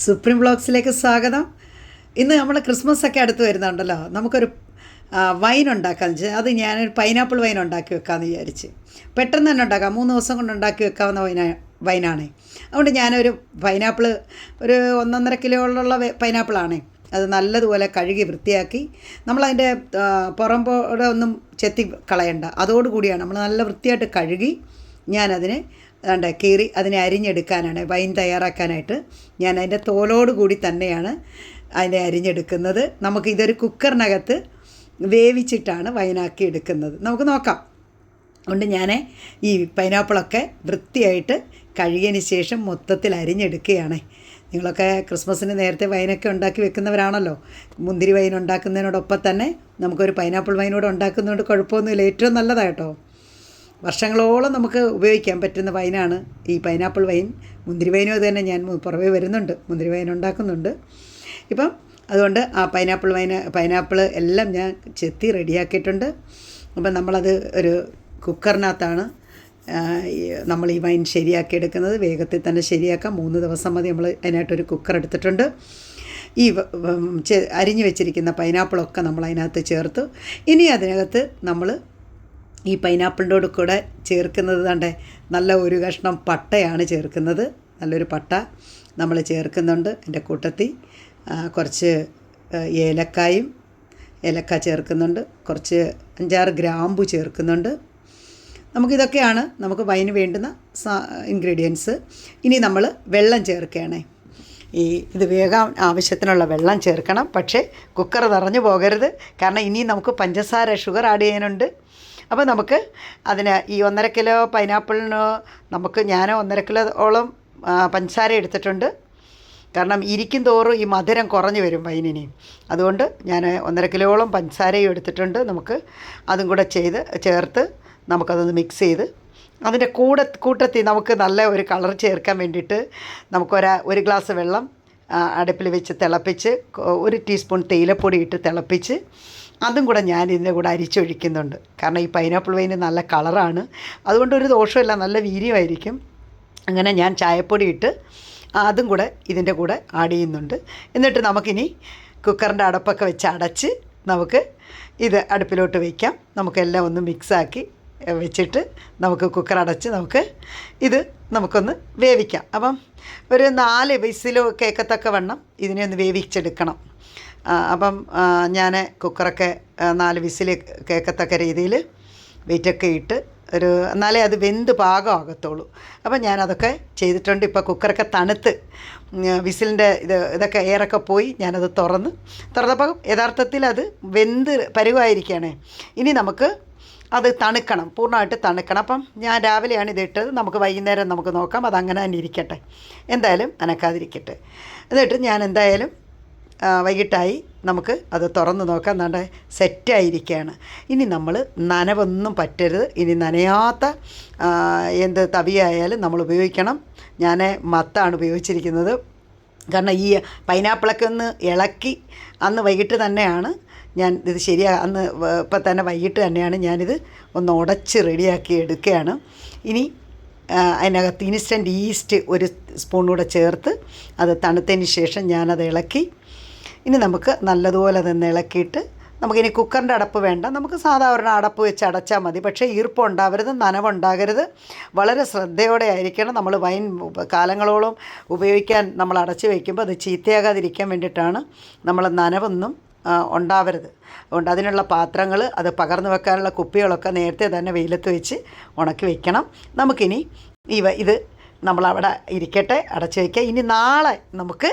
Supreme ബ്ലോഗ്സിലേക്ക് സ്വാഗതം. ഇന്ന് നമ്മൾ ക്രിസ്മസ് ഒക്കെ അടുത്ത് വരുന്നുണ്ടല്ലോ. നമുക്കൊരു വൈൻ ഉണ്ടാക്കാന്ന് വെച്ചാൽ അത് ഞാനൊരു പൈനാപ്പിൾ വൈൻ ഉണ്ടാക്കി വെക്കാമെന്ന് വിചാരിച്ച്. പെട്ടെന്ന് തന്നെ ഉണ്ടാക്കാം. മൂന്ന് ദിവസം കൊണ്ട് ഉണ്ടാക്കി വെക്കാവുന്ന വൈന വൈനാണ് അതുകൊണ്ട് ഞാനൊരു പൈനാപ്പിൾ ഒരു ഒന്നൊന്നര കിലോയുള്ള പൈനാപ്പിളാണ് അത് നല്ലതുപോലെ കഴുകി വൃത്തിയാക്കി. നമ്മളതിന്റെ പുറമ്പോടെ ഒന്നും ചെത്തി കളയണ്ട. അതോടുകൂടിയാണ്. നമ്മൾ നല്ല വൃത്തിയായിട്ട് കഴുകി ഞാനതിനെ വേണ്ട കീറി അതിനെ അരിഞ്ഞെടുക്കാനാണ് വൈൻ തയ്യാറാക്കാനായിട്ട്. ഞാൻ അതിന്റെ തോലോട് കൂടി തന്നെയാണ് അതിനെ അരിഞ്ഞെടുക്കുന്നത്. നമുക്ക് ഇതൊരു കുക്കറിനകത്ത് വേവിച്ചിട്ടാണ് വൈനാക്കി എടുക്കുന്നത്. നമുക്ക് നോക്കാം. അതുകൊണ്ട് ഞാൻ ഈ പൈനാപ്പിളൊക്കെ വൃത്തിയായിട്ട് കഴുകിയതിന് ശേഷം മൊത്തത്തിൽ അരിഞ്ഞെടുക്കുകയാണ്. നിങ്ങളൊക്കെ ക്രിസ്മസിന് നേരത്തെ വൈനൊക്കെ ഉണ്ടാക്കി വെക്കുന്നവരാണല്ലോ. മുന്തിരി വൈൻ ഉണ്ടാക്കുന്നതിനോടൊപ്പം തന്നെ നമുക്കൊരു പൈനാപ്പിൾ വൈനോട് ഉണ്ടാക്കുന്നതുകൊണ്ട് കുഴപ്പമൊന്നുമില്ല. ഏറ്റവും നല്ലതാണ് കേട്ടോ. വർഷങ്ങളോളം നമുക്ക് ഉപയോഗിക്കാൻ പറ്റുന്ന വൈനാണ് ഈ പൈനാപ്പിൾ വൈൻ. മുന്തിരി വൈനും അത് തന്നെ ഞാൻ പുറമേ വരുന്നുണ്ട്. മുന്തിരി വൈൻ ഉണ്ടാക്കുന്നുണ്ട്. ഇപ്പം അതുകൊണ്ട് ആ പൈനാപ്പിൾ വൈന് പൈനാപ്പിൾ എല്ലാം ഞാൻ ചെത്തി റെഡിയാക്കിയിട്ടുണ്ട്. അപ്പം നമ്മളത് ഒരു കുക്കറിനകത്താണ് നമ്മൾ ഈ വൈൻ ശരിയാക്കി എടുക്കുന്നത്. വേഗത്തിൽ തന്നെ ശരിയാക്കാം. മൂന്ന് ദിവസം മതി നമ്മൾ അതിനായിട്ടൊരു കുക്കർ എടുത്തിട്ടുണ്ട്. ഈ അരിഞ്ഞു വെച്ചിരിക്കുന്ന പൈനാപ്പിളൊക്കെ നമ്മൾ അതിനകത്ത് ചേർത്തു. ഇനി അതിനകത്ത് നമ്മൾ ഈ പൈനാപ്പിളിന്റെ കൂടെ ചേർക്കുന്നത് കണ്ടേ നല്ല ഒരു കഷ്ണം പട്ടയാണ് ചേർക്കുന്നത്. നല്ലൊരു പട്ട നമ്മൾ ചേർക്കുന്നുണ്ട് എന്റെ കൂട്ടത്തിൽ. കുറച്ച് ഏലക്കായും ഏലക്ക ചേർക്കുന്നുണ്ട് കുറച്ച് അഞ്ചാറ് ഗ്രാമ്പു ചേർക്കുന്നുണ്ട്. നമുക്കിതൊക്കെയാണ് നമുക്ക് വൈന് വേണ്ടുന്ന ഇൻഗ്രീഡിയൻസ്. ഇനി നമ്മൾ വെള്ളം ചേർക്കുകയാണേ. ഈ ഇത് വേഗം ആവശ്യത്തിനുള്ള വെള്ളം ചേർക്കണം പക്ഷേ കുക്കർ നിറഞ്ഞു പോകരുത്. കാരണം ഇനി നമുക്ക് പഞ്ചസാര ഷുഗർ ആഡ് ചെയ്യാനുണ്ട്. അപ്പോൾ നമുക്ക് അതിന് ഈ ഒന്നര കിലോ പൈനാപ്പിളിന് നമുക്ക് ഞാൻ ഒന്നര കിലോളം പഞ്ചസാര എടുത്തിട്ടുണ്ട്. കാരണം ഇരിക്കും തോറും ഈ മധുരം കുറഞ്ഞു വരും വൈനിന്. അതുകൊണ്ട് ഞാൻ ഒന്നര കിലോളം പഞ്ചസാരയും എടുത്തിട്ടുണ്ട്. നമുക്ക് അതും കൂടെ ചെയ്ത് ചേർത്ത് നമുക്കതൊന്ന് മിക്സ് ചെയ്ത്. അതിന്റെ കൂടെ കൂട്ടത്തിൽ നമുക്ക് നല്ല ഒരു കളർ ചേർക്കാൻ വേണ്ടിയിട്ട് നമുക്കൊരു ഒരു ഗ്ലാസ് വെള്ളം അടുപ്പിൽ വെച്ച് തിളപ്പിച്ച് ഒരു ടീസ്പൂൺ തേയിലപ്പൊടി ഇട്ട് തിളപ്പിച്ച് അതും കൂടെ ഞാൻ ഇതിന്റെ കൂടെ അരിച്ചൊഴിക്കുന്നുണ്ട്. കാരണം ഈ പൈനാപ്പിൾ വൈൻ നല്ല കളറാണ് അതുകൊണ്ട് ഒരു ദോഷമില്ല നല്ല വീര്യമായിരിക്കും. അങ്ങനെ ഞാൻ ചായപ്പൊടി ഇട്ട് അതും കൂടെ ഇതിന്റെ കൂടെ ആഡ് ചെയ്യുന്നുണ്ട്. എന്നിട്ട് നമുക്കിനി കുക്കറിന്റെ അടപ്പൊക്കെ വെച്ച് അടച്ച് നമുക്ക് ഇത് അടുപ്പിലോട്ട് വയ്ക്കാം നമുക്കെല്ലാം ഒന്ന് മിക്സാക്കി വെച്ചിട്ട് നമുക്ക് കുക്കർ അടച്ച് നമുക്ക് ഇത് നമുക്കൊന്ന് വേവിക്കാം. അപ്പം ഒരു നാല് വിസിലോ കേൾക്കത്തക്ക വണ്ണം ഇതിനെ ഒന്ന് വേവിച്ചെടുക്കണം. അപ്പം ഞാൻ കുക്കറൊക്കെ നാല് വിസിൽ കേൾക്കത്തക്ക രീതിയിൽ വെയിറ്റൊക്കെ ഇട്ട് ഒരു എന്നാലേ അത് വെന്ത് പാകമാകത്തുള്ളൂ. അപ്പം ഞാനതൊക്കെ ചെയ്തിട്ടുണ്ട്. ഇപ്പോൾ കുക്കറൊക്കെ തണുത്ത് വിസിലിന്റെ ഇത് ഇതൊക്കെ എയറൊക്കെ പോയി ഞാനത് തുറന്ന് തുറന്നപ്പോൾ യഥാർത്ഥത്തിൽ അത് വെന്ത് പരുവായിരിക്കുകയാണ്. ഇനി നമുക്ക് അത് തണുക്കണം പൂർണമായിട്ട് തണുക്കണം. അപ്പം ഞാൻ രാവിലെയാണ് ഇത് ഇട്ടത്. നമുക്ക് വൈകുന്നേരം നമുക്ക് നോക്കാം. അതങ്ങനെ തന്നെ ഇരിക്കട്ടെ. എന്തായാലും അനക്കാതിരിക്കട്ടെ. എന്നിട്ട് ഞാൻ എന്തായാലും വൈകിട്ടായി നമുക്ക് അത് തുറന്ന് നോക്കാം. നല്ല സെറ്റായിരിക്കുകയാണ് ഇനി നമ്മൾ നനവൊന്നും പറ്റരുത്. ഇനി നനയാത്ത എന്ത് തവിയായാലും നമ്മൾ ഉപയോഗിക്കണം. ഞാൻ മത്താണ് ഉപയോഗിച്ചിരിക്കുന്നത്. കാരണം ഈ പൈനാപ്പിളൊക്കെ ഒന്ന് ഇളക്കി അന്ന് വൈകിട്ട് തന്നെയാണ് ഞാൻ ഇത് ശരിയാ അന്ന് ഇപ്പം തന്നെ വൈകിട്ട് തന്നെയാണ് ഞാനിത് ഒന്ന് ഉടച്ച് റെഡിയാക്കി എടുക്കുകയാണ്. ഇനി അതിനകത്ത് ഇൻസ്റ്റന്റ് ഈസ്റ്റ് ഒരു സ്പൂൺ ചേർത്ത് അത് തണുത്തതിന് ശേഷം ഞാനത് ഇളക്കി ഇനി നമുക്ക് നല്ലതുപോലെ അതൊന്ന് ഇളക്കിയിട്ട് നമുക്കിനി കുക്കറിന്റെ അടപ്പ് വേണ്ട. നമുക്ക് സാധാരണ അടപ്പ് വെച്ച് അടച്ചാൽ മതി. പക്ഷേ ഈർപ്പം ഉണ്ടാവരുത് നനവുണ്ടാകരുത്. വളരെ ശ്രദ്ധയോടെ ആയിരിക്കണം നമ്മൾ വൈൻ കാലങ്ങളോളം ഉപയോഗിക്കാൻ നമ്മൾ അടച്ച് വയ്ക്കുമ്പോൾ അത് ചീത്തയാകാതിരിക്കാൻ വേണ്ടിയിട്ടാണ് നമ്മൾ നനവൊന്നും ഉണ്ടാവരുത്. അതുകൊണ്ട് അതിനുള്ള പാത്രങ്ങൾ അത് പകർന്നു വെക്കാനുള്ള കുപ്പികളൊക്കെ നേരത്തെ തന്നെ വെയിലത്ത് വെച്ച് ഉണക്കി വെക്കണം. നമുക്കിനി ഇവ ഇത് നമ്മളവിടെ ഇരിക്കട്ടെ അടച്ചു വയ്ക്കുക. ഇനി നാളെ നമുക്ക്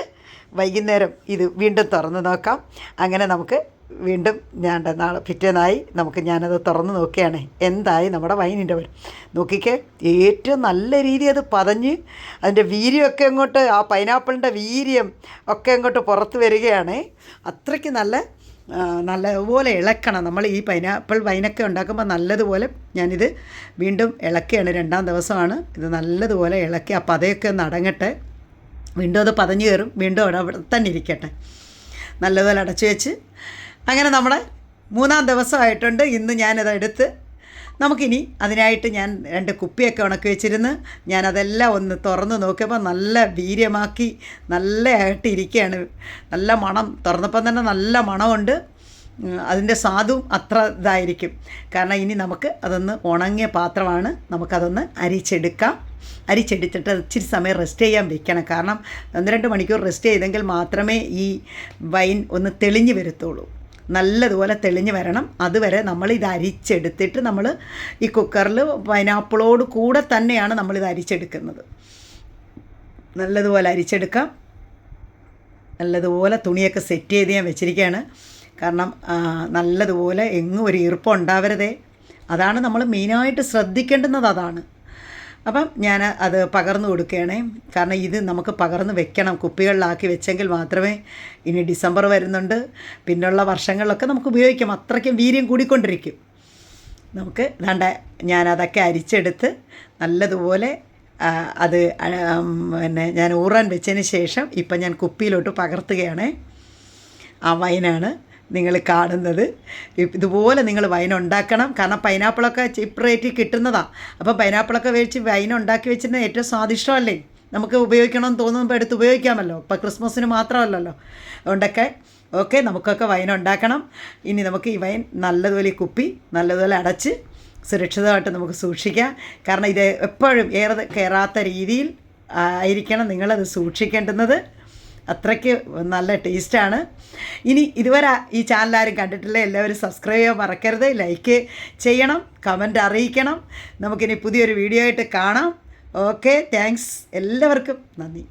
വൈകുന്നേരം ഇത് വീണ്ടും തുറന്ന് നോക്കാം. അങ്ങനെ നമുക്ക് വീണ്ടും ഞാൻ നാളെ പിറ്റേന്നായി നമുക്ക് ഞാനത് തുറന്ന് നോക്കുകയാണ്. എന്തായി നമ്മുടെ വൈനിന്റെ വരും. നോക്കിക്കേ ഏറ്റവും നല്ല രീതി അത് പതഞ്ഞ് അതിന്റെ വീര്യമൊക്കെ അങ്ങോട്ട് ആ പൈനാപ്പിളിന്റെ വീര്യം ഒക്കെ അങ്ങോട്ട് പുറത്ത് വരികയാണ്. അത്രയ്ക്ക് നല്ല നല്ലതുപോലെ ഇളക്കണം. നമ്മൾ ഈ പൈനാപ്പിൾ വൈനൊക്കെ ഉണ്ടാക്കുമ്പോൾ നല്ലതുപോലെ ഞാനിത് വീണ്ടും ഇളക്കുകയാണ് രണ്ടാം ദിവസമാണ്. ഇത് നല്ലതുപോലെ ഇളക്കി. ആ പതയൊക്കെ ഒന്ന് അടങ്ങട്ടെ. വീണ്ടും അത് പതഞ്ഞു കയറും. വീണ്ടും അവിടെ അവിടെ തന്നെ ഇരിക്കട്ടെ. നല്ലതുപോലെ അടച്ചു വെച്ച്. അങ്ങനെ നമ്മുടെ മൂന്നാം ദിവസമായിട്ടുണ്ട് ഇന്ന് ഞാനത് എടുത്ത് നമുക്കിനി അതിനായിട്ട് ഞാൻ രണ്ട് കുപ്പിയൊക്കെ ഉണക്കി വെച്ചിരുന്ന് ഞാൻ അതെല്ലാം ഒന്ന് തുറന്ന് നോക്കിയപ്പോൾ നല്ല വീര്യമാക്കി നല്ലതായിട്ട് ഇരിക്കുകയാണ് നല്ല മണം തുറന്നപ്പം തന്നെ നല്ല മണമുണ്ട്. അതിന്റെ സ്വാദും അത്ര ഇതായിരിക്കും. കാരണം ഇനി നമുക്ക് അതൊന്ന് ഉണങ്ങിയ പാത്രമാണ്. നമുക്കതൊന്ന് അരിച്ചെടുക്കാം. അരിച്ചെടുത്തിട്ട് ഇച്ചിരി സമയം റെസ്റ്റ് ചെയ്യാൻ വെക്കണം. കാരണം ഒന്ന് രണ്ട് മണിക്കൂർ റെസ്റ്റ് ചെയ്തെങ്കിൽ മാത്രമേ ഈ വൈൻ ഒന്ന് തെളിഞ്ഞു വരത്തുള്ളൂ. നല്ലതുപോലെ തെളിഞ്ഞ് വരണം. അതുവരെ നമ്മൾ ഇത് അരിച്ചെടുത്തിട്ട് നമ്മൾ ഈ കുക്കറിൽ പൈനാപ്പിളോട് കൂടെ തന്നെയാണ് നമ്മളിത് അരിച്ചെടുക്കുന്നത്. നല്ലതുപോലെ അരിച്ചെടുക്കാം. നല്ലതുപോലെ തുണിയൊക്കെ സെറ്റ് ചെയ്ത് ഞാൻ വെച്ചിരിക്കുകയാണ്. കാരണം നല്ലതുപോലെ എങ്ങും ഒരു ഈർപ്പം ഉണ്ടാവരുതേ. അതാണ് നമ്മൾ മെയിനായിട്ട് ശ്രദ്ധിക്കേണ്ടുന്നത് അതാണ്. അപ്പം ഞാൻ അത് പകർന്നു കൊടുക്കുകയാണേ. കാരണം ഇത് നമുക്ക് പകർന്ന് വെക്കണം. കുപ്പികളിലാക്കി വെച്ചെങ്കിൽ മാത്രമേ ഇനി ഡിസംബർ വരുന്നുണ്ട്. പിന്നുള്ള വർഷങ്ങളിലൊക്കെ നമുക്ക് ഉപയോഗിക്കാം. അത്രയ്ക്കും വീര്യം കൂടിക്കൊണ്ടിരിക്കും. നമുക്ക് വേണ്ട ഞാനതൊക്കെ അരിച്ചെടുത്ത് നല്ലതുപോലെ അത് പിന്നെ ഞാൻ ഊറാൻ വെച്ചതിന് ശേഷം ഇപ്പം ഞാൻ കുപ്പിയിലോട്ട് പകർത്തുകയാണ്. ആ വൈനാണ്. നിങ്ങൾ കാണുന്നത്. ഇതുപോലെ നിങ്ങൾ വൈൻ ഉണ്ടാക്കണം. കാരണം പൈനാപ്പിളൊക്കെ ചിപ്പ് റേറ്റിൽ കിട്ടുന്നതാണ് അപ്പോൾ പൈനാപ്പിളൊക്കെ മേടിച്ച് വൈൻ ഉണ്ടാക്കി വെച്ചിരുന്ന ഏറ്റവും സ്വാദിഷ്ടമല്ലേ? നമുക്ക് ഉപയോഗിക്കണമെന്ന് തോന്നുമ്പോൾ എടുത്ത് ഉപയോഗിക്കാമല്ലോ. ഇപ്പോൾ ക്രിസ്മസിന് മാത്രമല്ലല്ലോ. അതുകൊണ്ടൊക്കെ ഓക്കെ നമുക്കൊക്കെ വൈൻ ഉണ്ടാക്കണം. ഇനി നമുക്ക് ഈ വൈൻ നല്ലതുപോലെ കുപ്പി നല്ലതുപോലെ അടച്ച് സുരക്ഷിതമായിട്ട് നമുക്ക് സൂക്ഷിക്കാം. കാരണം ഇത് എപ്പോഴും ഏറെ കയറാത്ത രീതിയിൽ ആയിരിക്കണം നിങ്ങളത് സൂക്ഷിക്കേണ്ടുന്നത്. അത്രയ്ക്ക് നല്ല ടേസ്റ്റാണ്. ഇനി ഇതുവരെ ഈ ചാനൽ ആരും കണ്ടിട്ടില്ല എല്ലാവരും സബ്സ്ക്രൈബ് ചെയ്യാൻ മറക്കരുത് ലൈക്ക് ചെയ്യണം കമന്റ് അറിയിക്കണം. നമുക്കിനി പുതിയൊരു വീഡിയോ ആയിട്ട് കാണാം. ഓക്കെ താങ്ക്സ് എല്ലാവർക്കും നന്ദി.